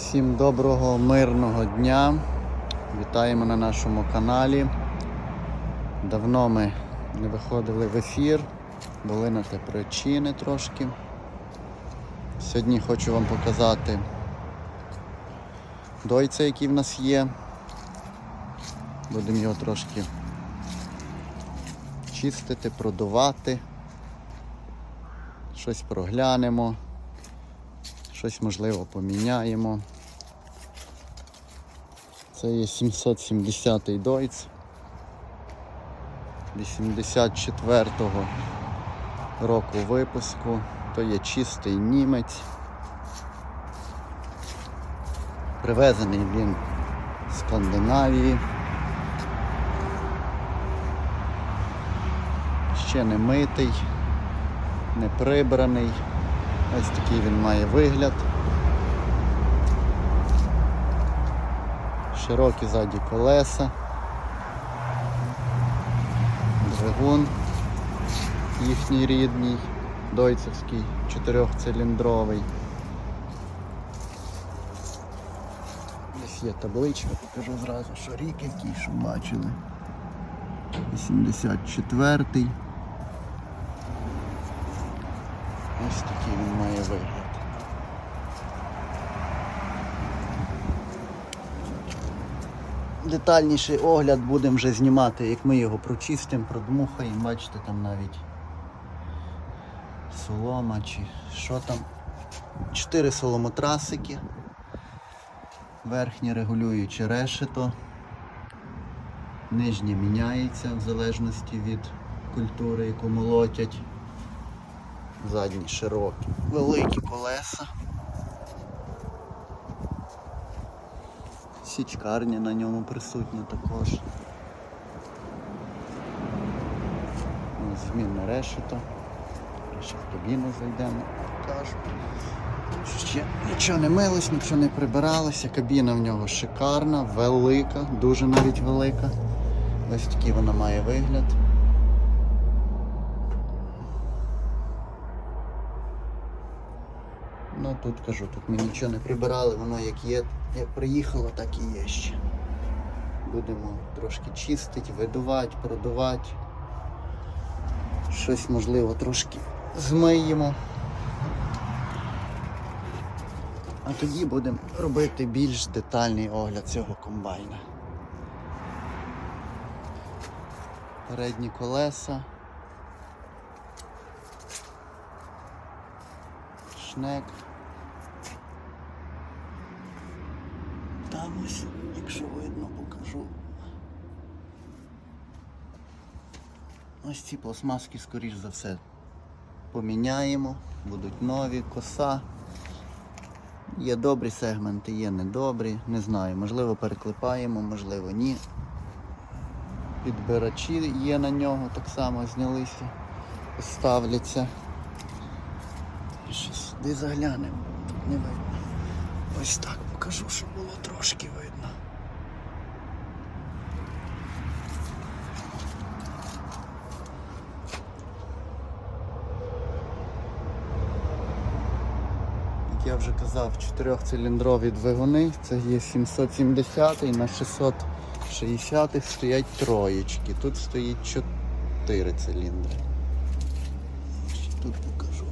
Всім доброго, мирного дня. Вітаємо на нашому каналі. Давно ми не виходили в ефір, були на те причини трошки. Сьогодні хочу вам показати дойця, який в нас є. Будемо його трошки чистити, продувати. Щось проглянемо. Щось можливо поміняємо. Це є 770-й Дойц 84-го року випуску. То є чистий німець. Привезений він з Скандинавії. Ще не митий, не прибраний. Ось такий він має вигляд. Широкі ззаді колеса. Двигун їхній рідний, дойцевський, чотирьохциліндровий. Десь є табличка, покажу зразу, що рік який, щоб бачили. 84-й. Ось такий він має вигляд. Детальніший огляд будемо вже знімати, як ми його прочистимо, продмухаємо. Бачите, там навіть солома чи що там. Чотири соломотрасики. Верхнє регулююче решето. Нижнє міняється в залежності від культури, яку молотять задні широкі, великі колеса. Січкарня на ньому присутня також. Змінне решето. Ще в кабіну зайдемо. Ще нічого не милось, нічого не прибиралося. Кабіна в нього шикарна, велика, дуже навіть велика. Ось такий вона має вигляд. Ну тут кажу, тут ми нічого не прибирали, воно як є, як приїхало, так і є ще. Будемо трошки чистити, видувати, продувати. Щось можливо трошки змиємо. А тоді будемо робити більш детальний огляд цього комбайна. Передні колеса. Шнек. Там якщо видно, покажу. Ось ці пластмаски, скоріш за все, поміняємо, будуть нові, коса. Є добрі сегменти, є недобрі, не знаю, можливо переклепаємо, можливо ні. Підбирачі є на нього, так само знялися, ставляться. Ще сюди заглянемо, тут не видно. Ось так покажу, щоб було трошки видно. Як я вже казав, чотирьохциліндрові двигуни, це є 770 на 660 стоять троєчки. Тут стоїть 4 циліндри. Тут покажу.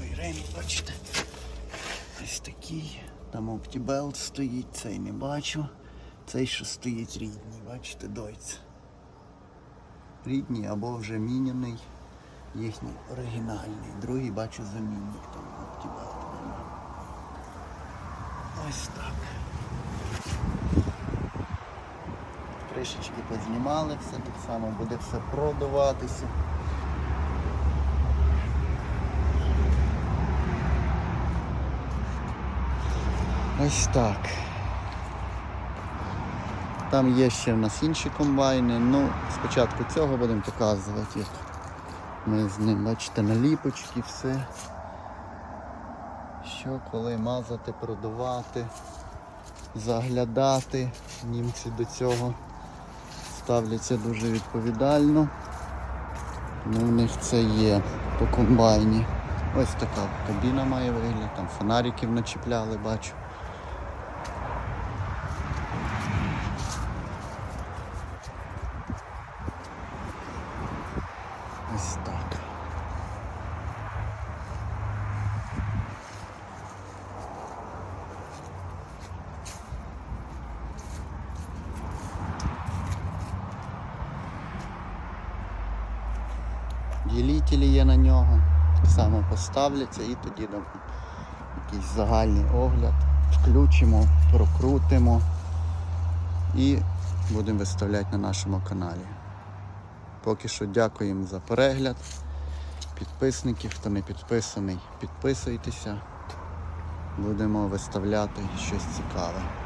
Ой, рейм, бачите. Ось такий. Там OptiBelt стоїть, цей не бачу. Цей що стоїть рідний, бачите, дойць. Рідний або вже міняний, їхній оригінальний. Другий бачу замінник там OptiBelt. Ось так. Кришечки познімали, все так само буде все продаватися. Ось так. Там є ще в нас інші комбайни. Ну, спочатку цього будемо показувати, ми з ним, бачите, наліпочки, все. Що, коли мазати, продавати, заглядати. Німці до цього ставляться дуже відповідально. Ну, в них це є по комбайні. Ось така кабіна має вигляд, там фонариків начіпляли, бачу. Ділітелі є на нього. Так само поставляться і тоді дамо якийсь загальний огляд. Включимо, прокрутимо і будемо виставляти на нашому каналі. Поки що дякуємо за перегляд. Підписники, хто не підписаний, підписуйтеся. Будемо виставляти щось цікаве.